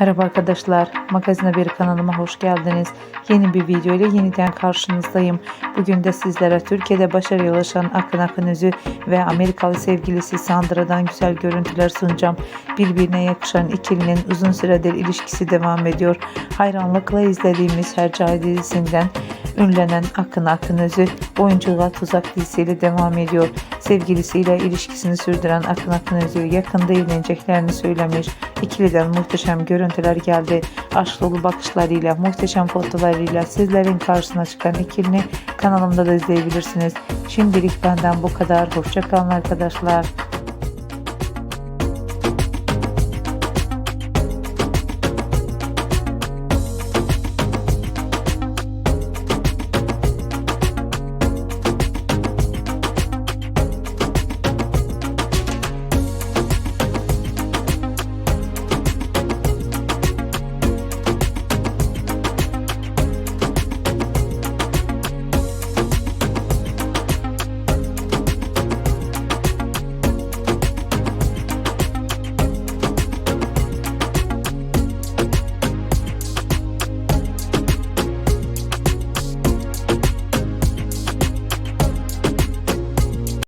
Merhaba arkadaşlar, Magazin Haberi kanalıma hoş geldiniz. Yeni bir video ile yeniden karşınızdayım. Bugün de sizlere Türkiye'de başarıya ulaşan Akın Akınözü ve Amerikalı sevgilisi Sandra'dan güzel görüntüler sunacağım. Birbirine yakışan ikilinin uzun süredir ilişkisi devam ediyor. Hayranlıkla izlediğimiz Hercai dizisinden ünlenen Akın Akınözü oyunculuğa tuzak dizisiyle devam ediyor. Sevgilisiyle ilişkisini sürdüren Akın Akınözü yakında evleneceklerini söylemiş. İkiliden muhteşem görüntüler geldi. Aşk dolu bakışlarıyla, muhteşem fotolarıyla sizlerin karşısına çıkan ikilini kanalımda da izleyebilirsiniz. Şimdilik benden bu kadar. Hoşçakalın arkadaşlar.